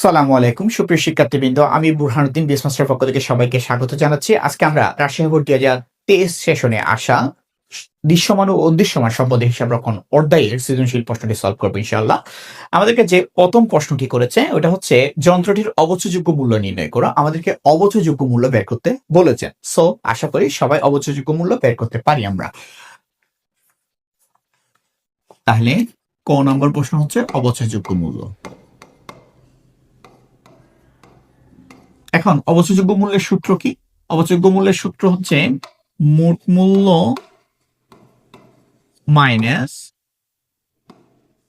সালামু আলাইকুম, সুপ্রিয় শিক্ষার্থীবৃন্দ, আমি বুরহানুদ্দিন বিএস মাস্টার পক্ষ থেকে সবাইকে স্বাগত জানাচ্ছি। আজকে আমরা রাজশাহী বোর্ড দুই হাজার তেইশ সেশনে আসা দৃশ্যমান ও অদৃশ্যমান সম্পদের হিসাব রক্ষণ অধ্যায়ের সৃজনশীল প্রশ্নটি সলভ করব ইনশাআল্লাহ। আমাদেরকে যে প্রথম প্রশ্নটি করেছে, ওটা হচ্ছে, যন্ত্রটির অবচযোগ্য মূল্য নির্ণয় করো। আমাদেরকে অবচযোগ্য মূল্য বের করতে বলেছে। সো আশা করি সবাই অবচযোগ্য মূল্য বের করতে পারি আমরা। তাহলে ক নম্বর প্রশ্ন হচ্ছে, অবচয়যোগ্য মূল্য। এখন অবচযোগ্য মূল্যের সূত্র কি? অবচযোগ্য মূল্যের সূত্র হচ্ছে মোট মূল্য মাইনাস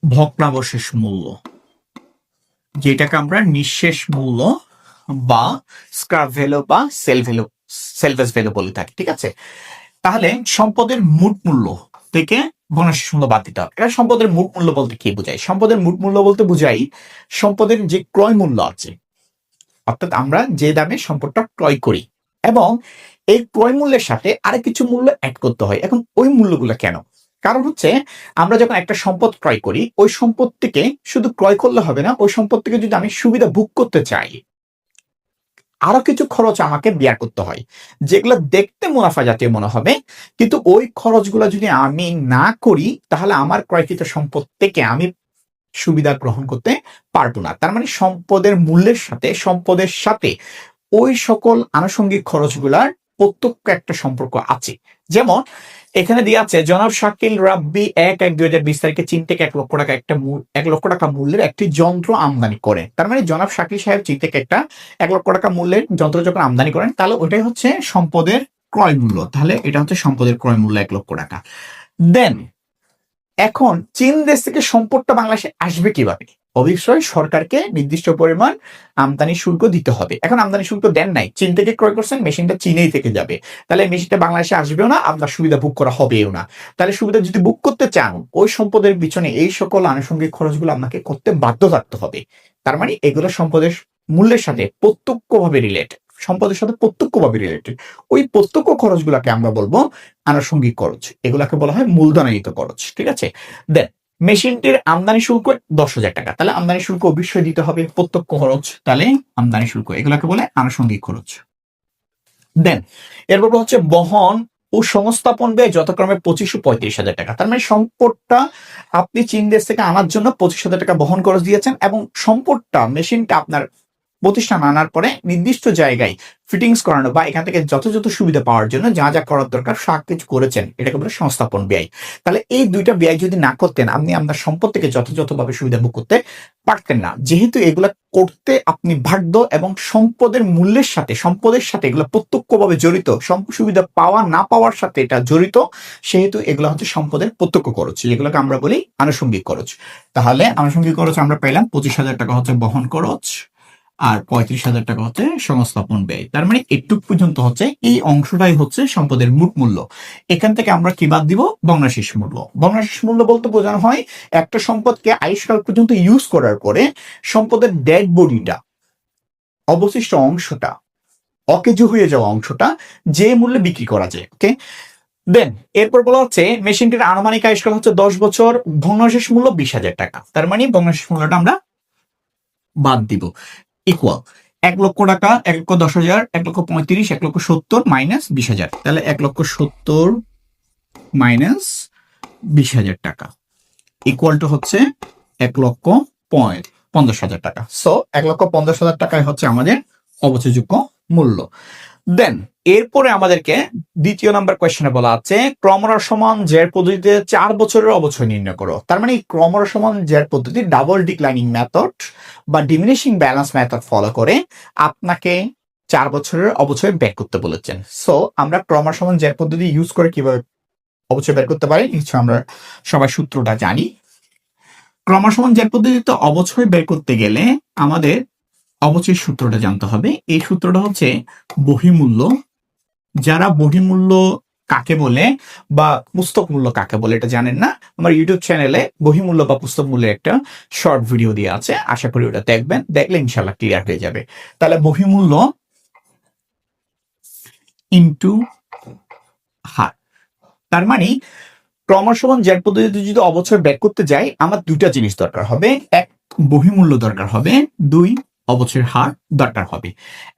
ভগ্নাবশেষ মূল্য, যেটাকে আমরা নিঃশেষ মূল্য বা স্ক্রাপ ভ্যালু বা সেল ভ্যালু, সেলভেস ভ্যালু বলে থাকি, ঠিক আছে? তাহলে সম্পদের মোট মূল্য থেকে ভগ্নাবশেষ মূল্য বাদ দিতে হবে। সম্পদের মোট মূল্য বলতে কি বোঝায়? সম্পদের মোট মূল্য বলতে বোঝাই সম্পদের যে ক্রয় মূল্য আছে অর্থাৎ আমরা যে দামে সম্পদটা ক্রয় করি এবং এই ক্রয় মূল্যের সাথে আরেক কিছু মূল্য অ্যাড করতে হয়। এখন ওই মূল্যগুলো কেন? কারণ হচ্ছে আমরা যখন একটা সম্পদ ক্রয় করি, ওই সম্পদ থেকে শুধু ক্রয় করলে হবে না, ওই সম্পদ থেকে যদি আমি সুবিধা ভোগ করতে চাই, আরও কিছু খরচ আমাকে বিয়ার করতে হয়, যেগুলো দেখতে মুনাফা জাতীয় মনে হবে, কিন্তু ওই খরচগুলো যদি আমি না করি, তাহলে আমার ক্রয়কৃত সম্পদ থেকে আমি সুবিধা গ্রহণ করতে পারব না। তার মানে সম্পদের মূল্যের সাথে, সম্পদের সাথে ওই সকল আনুষঙ্গিক খরচগুলার প্রত্যক্ষ একটা সম্পর্ক আছে। যেমন এখানে দিয়ে আছে, জনাব শাকিল রাব্বি এক এক দুই হাজার বিশ তারিখে চীন থেকে এক লক্ষ টাকা একটা এক লক্ষ টাকা মূল্যের একটি যন্ত্র আমদানি করে তার মানে জনাব শাকিল সাহেব চীন থেকে একটা এক লক্ষ টাকা মূল্যের যন্ত্র যখন আমদানি করেন, তাহলে ওটাই হচ্ছে সম্পদের ক্রয় মূল্য তাহলে এটা হচ্ছে সম্পদের ক্রয় মূল্য এক লক্ষ টাকা। দেন এখন চীন দেশ থেকে সম্পদটা বাংলাদেশে আসবে কীভাবে? অবশ্যই সরকারকে নির্দিষ্ট পরিমাণ আমদানি শুল্ক দিতে হবে। এখন আমদানি শুল্ক দেন নাই। চীন থেকে ক্রয় করছেন, মেশিনটা চীনেই থেকে যাবে। তাহলে মেশিনটা বাংলাদেশে আসবেও না, আপনার সুবিধা বুক করা হবেও না। তাহলে সুবিধা যদি বুক করতে চান, ওই সম্পদের পিছনে এই সকল আনুষঙ্গিক খরচগুলো আপনাকে করতে বাধ্য থাকতে হবে। তার মানে এগুলো সম্পদের মূল্যের সাথে প্রত্যক্ষভাবে রিলেটেড সম্পদের সাথে প্রত্যক্ষভাবে রিলেটেড ওই প্রত্যক্ষ খরচগুলোকে আমরা বলব আনুষঙ্গিক খরচ। এগুলাকে বলা হয় মূলধনায়িত খরচ, ঠিক আছে? দেন মেশিনটির আমদানি শুল্ক দশ হাজার টাকা। তাহলে আমদানি শুল্ক অবশ্যই দিতে হবে, প্রত্যক্ষ খরচ, তাহলে আমদানি শুল্ক। এগুলাকে বলে আনুষঙ্গিক খরচ। দেন এরপর হচ্ছে বহন ও সংস্থাপন ব্যয় যথাক্রমে পঁচিশ ও পঁয়ত্রিশ হাজার টাকা। তার মানে সম্পদটা আপনি চীন দেশ থেকে আনার জন্য পঁচিশ হাজার টাকা বহন খরচ দিয়েছেন এবং সম্পদটা মেশিনটা আপনার প্রতিষ্ঠান আনার পরে নির্দিষ্ট জায়গায় ফিটিংস করানো বা এখান থেকে যথাযথ সুবিধা পাওয়ার জন্য যা যা করার দরকার সব কিছু করেছেন। এটাকে বলে সংস্থাপন ব্যয়। তাহলে এই দুইটা ব্যয় যদি না করতেন, আপনি আপনার সম্পদ থেকে যথাযথভাবে সুবিধা ভোগ করতে পারতেন না। যেহেতু এগুলা করতে আপনি বাধ্য এবং সম্পদের মূল্যের সাথে, সম্পদের সাথে এগুলো প্রত্যক্ষভাবে জড়িত সুবিধা পাওয়া না পাওয়ার সাথে এটা জড়িত, সেহেতু এগুলো হচ্ছে সম্পদের প্রত্যক্ষ খরচ। যেগুলোকে আমরা বলি আনুষঙ্গিক খরচ। তাহলে আনুষঙ্গিক খরচ আমরা পেলাম পঁচিশ হাজার টাকা হচ্ছে বহন খরচ। আর পঁয়ত্রিশ হাজার টাকা হচ্ছে সংস্থাপন ব্যয়। তার মানে এটুক পর্যন্ত হচ্ছে এই অংশটাই হচ্ছে সম্পদের মোট মূল্য। এখান থেকে আমরা কি বাদ দিব? বংনাশিস মূল্য। বংনাশিস মূল্য বলতে বোঝানো হয় একটা সম্পদকে আয়ুষ্কাল পর্যন্ত ইউজ করার পরে সম্পদের ডেড বডিটা অবশিষ্ট অংশটা, অকেজু হয়ে যাওয়া অংশটা যে মূল্যে বিক্রি করা যায় ওকে দেন এরপর বলা হচ্ছে মেশিনটির আনুমানিক আয়ুষ্কাল হচ্ছে দশ বছর ভগ্নাশেষ মূল্য বিশ হাজার টাকা। তার মানে ভগ্নাশেষ মূল্যটা আমরা বাদ দিব। ইকুয়াল এক লক্ষ টাকা, এক লক্ষ দশ হাজার, এক লক্ষ পঁয়ত্রিশ, এক লক্ষ সত্তর মাইনাস বিশ হাজার। তাহলে এক লক্ষ সত্তর মাইনাস বিশ হাজার টাকা। ইকুয়াল টু হচ্ছে এক লক্ষ পঞ্চাশ হাজার টাকা। সো এক লক্ষ পঞ্চাশ হাজার টাকায় হচ্ছে আমাদের অবচয়যোগ্য মূল্য। দেন এরপরে আমাদেরকে দ্বিতীয় নাম্বার কোয়েশ্চনে বলা আছে ক্রমরা সমান জের পদ্ধতিতে চার বছরের অবচয় নির্ণয় করো। তার মানে ক্রমরা সমান জের পদ্ধতি ডাবল ডিক্লাইনিং মেথড বা ডিমিনিশিং ব্যালেন্স মেথড ফলো করে আপনাকে চার বছরের অবচয় বের করতে বলেছেন। সো আমরা ক্রমরা সমান জের পদ্ধতি ইউজ করে কীভাবে অবচয় বের করতে পারি নিশ্চয় আমরা সবাই সূত্রটা জানি। ক্রমসমান জের পদ্ধতিতে অবচয় বের করতে গেলে আমাদের অবচয় সূত্রটা জানতে হবে। এই সূত্রটা হচ্ছে বহিমূল্য। যারা বহিমূল্য কাকে বলে বা পুস্তক মূল্য কাকে বলে এটা জানেন না, আমার ইউটিউব চ্যানেলে বহিমূল্য বা পুস্তক মূল্যের একটা শর্ট ভিডিও দিয়ে আছে। আশা করি ওটা দেখবেন, দেখলে ইনশাল্লাহ ক্লিয়ার হয়ে যাবে। তাহলে বহিমূল্য ইন্টু হার। তার মানে ক্রমসমান জেড পদ্ধতিতে যদি অবচয় বের করতে যাই, আমার দুইটা জিনিস দরকার হবে। এক, বহিমূল্য দরকার হবে। দুই অবচয়ের হার দরকার হবে।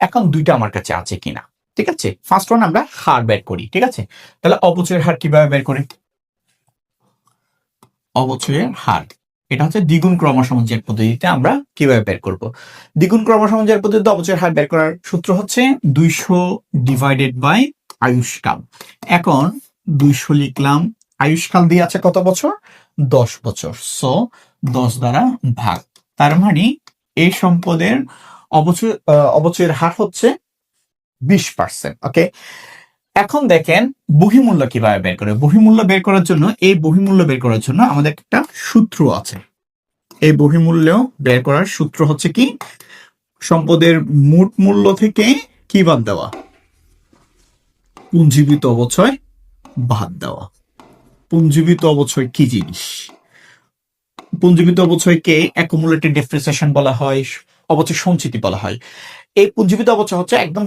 এখন দুইটা আমার কাছে আছে কিনা, ঠিক আছে? ফার্স্ট ওয়ান আমরা হার বের করি, ঠিক আছে? তাহলে অবচয়ের হার কীভাবে বের করি? অবচয়ের হার, এটা হচ্ছে দ্বিগুণ ক্রমসমাজের পদ্ধতিতে আমরা কীভাবে বের করব? দ্বিগুণ ক্রমসমাজের পদ্ধতিতে অবচয়ের হার বের করার সূত্র হচ্ছে দুইশো ডিভাইডেড বাই আয়ুষ্কাল। এখন দুইশো লিখলাম, আয়ুষ্কাল দিয়ে আছে কত বছর? দশ বছর। সো দশ দ্বারা ভাগ। তার মানে এই সম্পদের অবচয় অবচয়ের হার হচ্ছে বিশ পার্সেন্ট ওকে এখন দেখেন বহিমূল্য কীভাবে বের করে? বহিমূল্য বের করার জন্য, এই বহিমূল্য বের করার জন্য আমাদের একটা সূত্র আছে। এই বহিমূল্য বের করার সূত্র হচ্ছে কি? সম্পদের মোট মূল্য থেকে কি বাদ দেওয়া? পুঞ্জীবিত অবচয় বাদ দেওয়া। পুঞ্জীবিত অবচয় কি জিনিস? পুঞ্জীবিত অবচয়কে অ্যাকুমুলেটেড ডেপ্রিসিয়েশন বলা হয়, অবচয় সঞ্চিতি বলা হয়। এই পুঞ্জীবিত অবচয় হচ্ছে একদম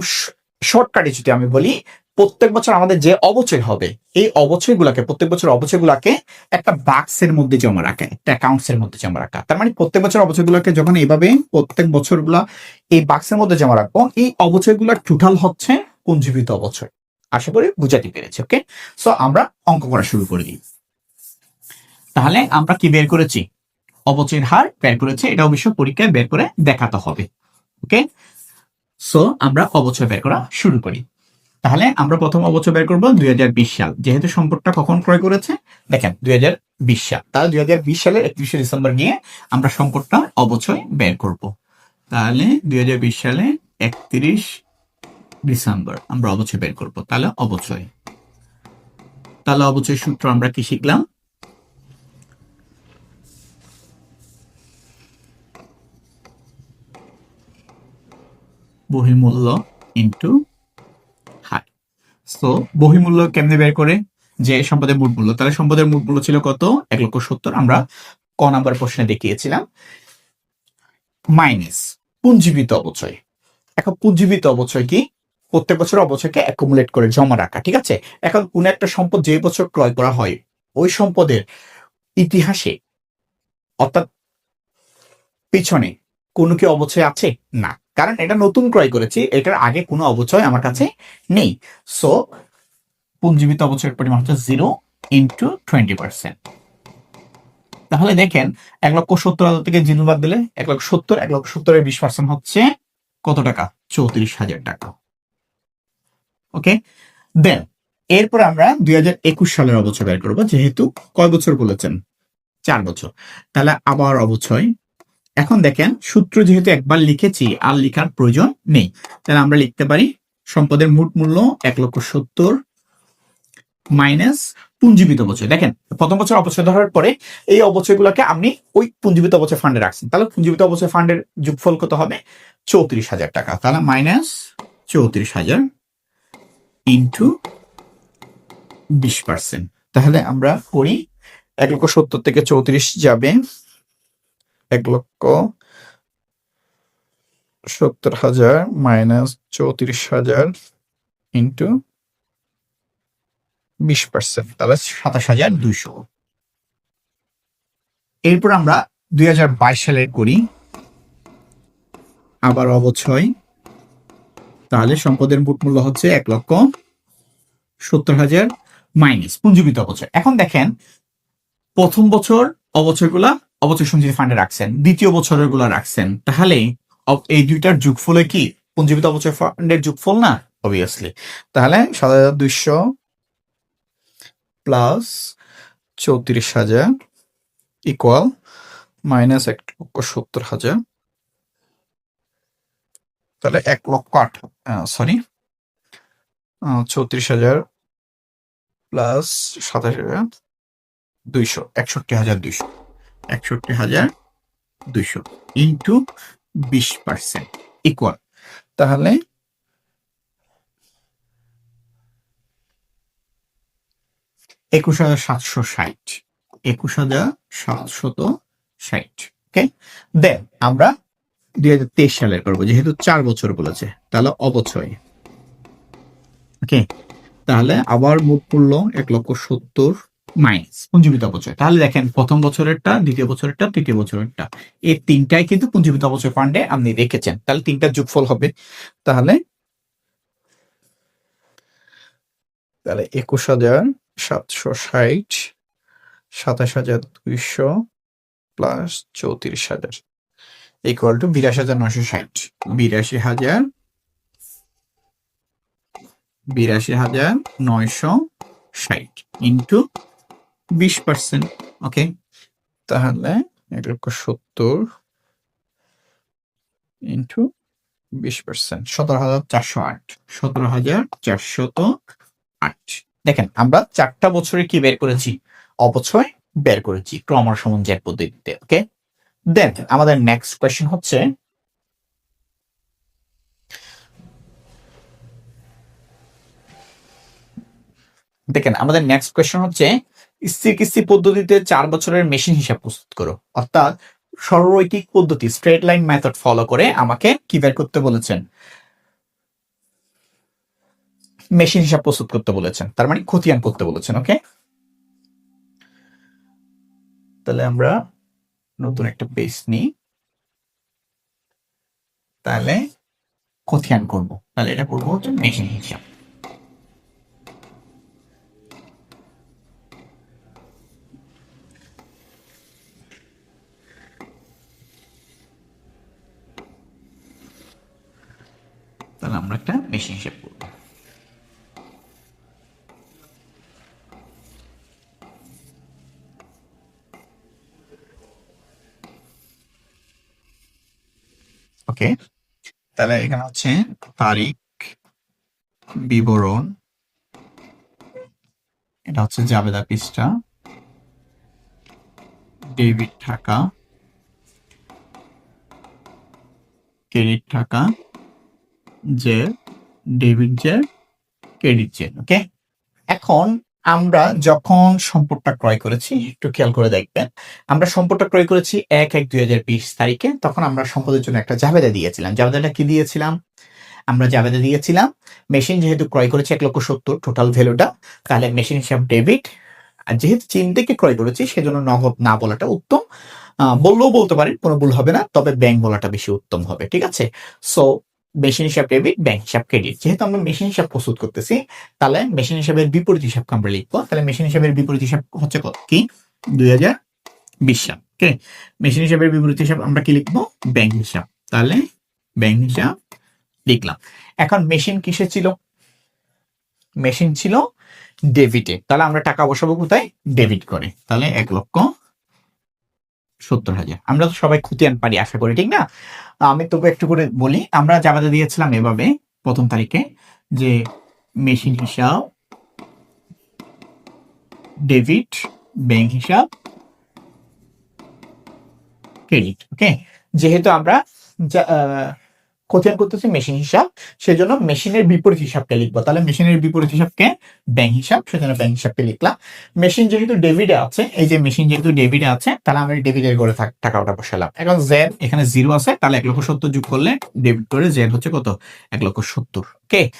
শর্টকাটে যদি আমি বলি, প্রত্যেক বছর আমাদের যে অবচয় হবে, এই অবচয়গুলোকে, প্রত্যেক বছর অবচয়গুলোকে একটা বাক্সের মধ্যে জমা রাখা, একটা অ্যাকাউন্টস এর মধ্যে জমা রাখা। তার মানে প্রত্যেক বছর অবচয়গুলোকে যখন এইভাবে প্রত্যেক বছরগুলা এই বাক্সের মধ্যে জমা রাখব, এই অবচয়গুলোর টোটাল হচ্ছে পুঞ্জীবিত অবচয়। আশা করি বুঝাতে পেরেছি ওকে সো আমরা অঙ্ক করা শুরু করে দিই। তাহলে আমরা কি বের করেছি? অবচয়ের হার বের করেছে এটা অবশ্য পরীক্ষায় বের করে দেখাতে হবে। ওকে সো আমরা অবচয় বের করা শুরু করি। তাহলে আমরা প্রথম অবচয় বের করব দুই হাজার বিশ সাল। যেহেতু সম্পদটা কখন ক্রয় করেছে? দেখেন, দুই হাজার বিশ সাল। তাহলে দুই সালের একত্রিশে ডিসেম্বর নিয়ে আমরা সম্পদটা অবচয় বের করব। তাহলে দুই হাজার বিশ সালে একত্রিশ ডিসেম্বর আমরা অবচয় বের করব। তাহলে অবচয়। তাহলে অবচয় সূত্র আমরা কি শিখলাম? বহিমূল্য ইন্টু হার সো বহিমূল্য কেমনে বের করে? যে সম্পদের মূল মূল্য। তাহলে সম্পদের মূল মূল্য ছিল কত? এক লক্ষ সত্তর। আমরা ক নাম্বার প্রশ্নে দেখিয়েছিলাম। মাইনাস পুঞ্জীবিত অবচয় এখন পুঞ্জীবিত অবচয় কি? প্রত্যেক বছর অবচয়কে অ্যাকুমুলেট করে জমা রাখা, ঠিক আছে? এখন কোন একটা সম্পদ যে বছর ক্রয় করা হয়, ওই সম্পদের ইতিহাসে, অর্থাৎ পিছনে কোনো কি অবচয় আছে? না। কারণ এটা নতুন ক্রয় করেছি, এটার আগে কোনো অবচয় আমার কাছে নেই। সো পুঞ্জীবিত অবচয়ের পরিমাণ হচ্ছে জিরো ইন্টু টোয়েন্টি পার্সেন্ট তাহলে দেখেন, এক লক্ষ সত্তর হাজার থেকে জিরো বাদ দিলে এক লক্ষ সত্তর, এক লক্ষ সত্তরের বিশ পার্সেন্ট হচ্ছে কত টাকা? চৌত্রিশ হাজার টাকা। ওকে দেন এরপর আমরা দুই হাজার একুশ সালের অবচয় বের করব, যেহেতু কয় বছর বলেছেন? চার বছর। তাহলে আবার অবচয় এখন দেখেন সূত্র যেহেতু একবার লিখেছি, আর লেখার প্রয়োজন নেই। তাহলে আমরা লিখতে পারি, সম্পদের মোট মূল্য এক লক্ষ সত্তর মাইনাস পুঞ্জীবিত অবচয়। দেখেন, প্রথম বছর অবচয় ধরার পরে এই অবচয়গুলোকে আপনি ওই পুঞ্জীবিত অবচয় ফান্ডে রাখছেন। তাহলে পুঞ্জীবিত অবচয় ফান্ডের যোগফল কত হবে? চৌত্রিশ হাজার টাকা। তাহলে মাইনাস চৌত্রিশ হাজার ইন্টু বিশ পার্সেন্ট তাহলে আমরা করি, এক লক্ষ সত্তর থেকে চৌত্রিশ যাবে এক লক্ষ সত্তর হাজার মাইনাস চৌত্রিশ হাজার ইন্টু বিশ পার্সেন্ট, তাহলে সাতাশ হাজার দুইশো। এরপর আমরা দুই হাজার বাইশ সালের করি। আবার অবচয় তাহলে সম্পদের মোট মূল্য হচ্ছে এক লক্ষ সত্তর হাজার মাইনাস। পুঞ্জীবিত অবচয়। এখন দেখেন, প্রথম বছর অবচয়গুলা অবচয় সঞ্চিতি ফান্ডে রাখছেন, দ্বিতীয় বছরেরগুলা রাখছেন, তাহলে এই দুইটার যোগফলে কি? পুঞ্জীবিত অবচয় ফান্ডের যোগফল না অবভিয়াসলি তাহলে সাত হাজার দুইশো প্লাস চৌত্রিশ হাজার ইকুয়াল মাইনাস এক লক্ষ সত্তর হাজার। তাহলে এক লক্ষ আট সরি চৌত্রিশ হাজার প্লাস সাতাশ হাজার দুইশো, একষট্টি হাজার দুইশো। একষট্টি হাজার দুইশো ইন্টু বিশ পার্সেন্ট ইকুয়াল তাহলে একুশ হাজার সাতশো ষাট, একুশ হাজার সাতশত ষাট ওকে দেন আমরা দুই হাজার তেইশ সালের করব, যেহেতু চার বছর বলেছে, তাহলে অবচয়। ওকে তাহলে আবার মোট মূল্য এক লক্ষ সত্তর মাইনাস পুঞ্জীবিত অপচয়। তাহলে দেখেন, প্রথম বছরেরটা, দ্বিতীয় বছরেরটা, তৃতীয় বছরেরটা। এই তিনটাই কিন্তু পুঞ্জীবিত অপচয় ফান্ডে আপনি রেখেছেন। তাহলে তিনটার যোগফল হবে। তাহলে তাহলে একুশ হাজার সাতশো ষাট, সাতাশ হাজার দুইশো প্লাস চৌত্রিশ হাজার ইকুয়াল টু বিরাশি হাজার নশো ষাট। বিরাশি হাজার বিরাশি হাজার নয়শো ষাট ইন্টু বিশ পার্সেন্ট ওকে তাহলে এক লক্ষ সত্তর ইন্টু বিশ পার্সেন্ট সতেরো হাজার চারশো আট। সতেরো হাজার চারশত আট। দেখেন, আমরা চারটা বছরে কি বের করেছি? অপচয় বের করেছি ক্রমার সমঞ্জের পদ্ধতিতে ওকে দেন আমাদের নেক্সট কোয়েশ্চেন হচ্ছে, দেখেন, আমাদের নেক্সট কোয়েশ্চেন হচ্ছে স্থির কিস্তি পদ্ধতিতে চার বছরের মেশিন হিসাব প্রস্তুত করো। অর্থাৎ সরলরৈখিক পদ্ধতি স্ট্রেট লাইন মেথড ফলো করে আমাকে কি বের করতে বলেছেন? মেশিন হিসাব প্রস্তুত করতে বলেছেন। তার মানে খতিয়ান করতে বলেছেন ওকে তাহলে আমরা নতুন একটা পেজ নিই। তাহলে খতিয়ান করব। তাহলে এটা করব হচ্ছে মেশিন হিসাব। তাহলে আমরা একটা মেশিন হিসাব করব। ওকে তাহলে এখানে হচ্ছে তারিখ, বিবরণ, এটা হচ্ছে জাবেদা পৃষ্ঠা, ডেবিট টাকা ক্রেডিট টাকা যে ডেবিট যে ক্রেডিট যে ওকে? এখন আমরা যখন সম্পদটা ক্রয় করেছি, একটু খেয়াল করে দেখবেন, আমরা সম্পদটা ক্রয় করেছি এক এক দুই হাজার বিশ তারিখে, তখন আমরা সম্পদের জন্য একটা জাবেদা দিয়েছিলাম। জাবেদাটা কি দিয়েছিলাম? আমরা জাবেদা দিয়েছিলাম, মেশিন যেহেতু ক্রয় করেছি এক লক্ষ সত্তর টোটাল ভ্যালুটা তাহলে মেশিন হিসাব ডেবিট আর যেহেতু চীন থেকে ক্রয় করেছি, সেজন্য নগদ না বলাটা উত্তম। বললেও বলতে পারেন, কোনো ভুল হবে না, তবে ব্যাংক বলাটা বেশি উত্তম হবে, ঠিক আছে? সো মেশিন হিসাব ডেবিট ব্যাংক হিসাব ক্রেডিট যেহেতু আমরা মেশিন হিসাব প্রস্তুত করতেছি, তাহলে মেশিন হিসাবের বিপরীত হিসাবকে আমরা লিখব। তাহলে মেশিন হিসাবের বিপরীত হিসাব হচ্ছে কত? কি? দুই হাজার বিশ সাল। ওকে মেশিন হিসাবের বিপরীত হিসাব আমরা কি লিখব? ব্যাংক হিসাব। তাহলে ব্যাংক হিসাব লিখলাম। এখন মেশিন কিসে ছিল? মেশিন ছিল ডেবিটে তাহলে আমরা টাকা বসাবো কোথায়? ডেবিট করে। তাহলে এক লক্ষ সত্তর হাজার। আমরা তো সবাই খুতিয়ান পারি, আশা করি, ঠিক না? আমি তবু একটু করে বলি, আমরা জামাতে দিয়েছিলাম এভাবে প্রথম তারিখে যে মেশিন হিসাব, ডেবিট, ব্যাংক হিসাব, ক্রেডিট ওকে যেহেতু আমরা যা- আহ, খতিয়ান করতেছি? মেশিন হিসাব। সেজন্য মেশিনের বিপরীত হিসাবকে লিখব। তাহলে মেশিনের বিপরীত হিসাবকে ব্যাংক হিসাব। সেজন্য ব্যাংক হিসাবকে লিখলাম। মেশিন যেহেতু ডেবিটে আছে এই যে মেশিন যেহেতু ডেবিটে আছে তাহলে আমরা ডেবিটের করে থাক- টাকাটা বসালাম। এখন জেড এখানে জিরো আছে তাহলে এক লক্ষ সত্তর যোগ করলে ডেবিট করে জেড হচ্ছে কত? এক লক্ষ সত্তর। ওকে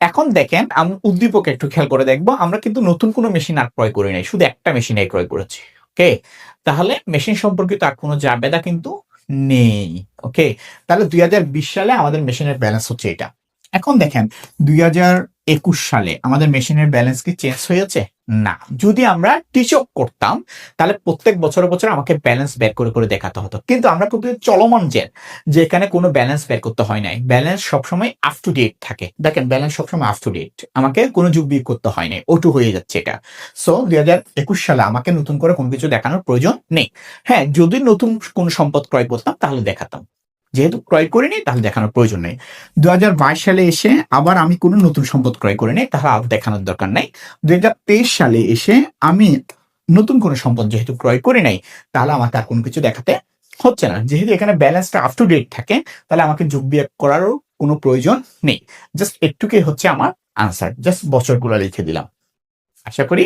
এখন দেখেন আমি উদ্দীপক একটু খেয়াল করে দেখব। আমরা কিন্তু নতুন কোনো মেশিন আর ক্রয় করি নাই। শুধু একটা মেশিন ক্রয় করেছি। ওকে তাহলে মেশিন সম্পর্কিত আর কোনো জাবেদা কিন্তু নেই ওকে তাহলে দুই হাজার বিশ সালে আমাদের মেশিনের ব্যালেন্স হচ্ছে এটা। এখন দেখেন, দুই হাজার একুশ সালে আমাদের মেশিনের ব্যালেন্স কি চেঞ্জ হয়েছে? না। যদি আমরা টিচক করতাম, তাহলে প্রত্যেক বছরে বছর আমাকে ব্যালেন্স বের করে করে দেখাতে হতো। কিন্তু আমরা কিন্তু চলমান জেন যেখানে কোনো ব্যালেন্স বের করতে হয় নাই। ব্যালেন্স সবসময় আপ টু ডেট থাকে। দেখেন ব্যালেন্স সবসময় আপ টু ডেট আমাকে কোনো যুগ বিয়োগ করতে হয় নাই। ওটু হয়ে যাচ্ছে এটা। সো দুই হাজার একুশ সালে আমাকে নতুন করে কোনো কিছু দেখানোর প্রয়োজন নেই। হ্যাঁ যদি নতুন কোন সম্পদ ক্রয় করতাম, তাহলে দেখাতাম। যেহেতু ক্রয় করিনি, তাহলে দেখানোর প্রয়োজন নেই। দু সালে এসে আবার আমি কোনো নতুন সম্পদ ক্রয় করিনি, তাহলে আর দেখানোর দরকার নাই। দুই সালে এসে আমি নতুন কোনো সম্পদ যেহেতু ক্রয় করি নাই, তাহলে আমাকে আর কোনো কিছু দেখাতে হচ্ছে না। যেহেতু এখানে ব্যালেন্সটা আপ টু ডেট থাকে, তাহলে আমাকে যোগ বিয়োগ করারও কোনো প্রয়োজন নেই। জাস্ট একটুকুই হচ্ছে আমার আনসার জাস্ট বছরগুলো লিখে দিলাম। আশা করি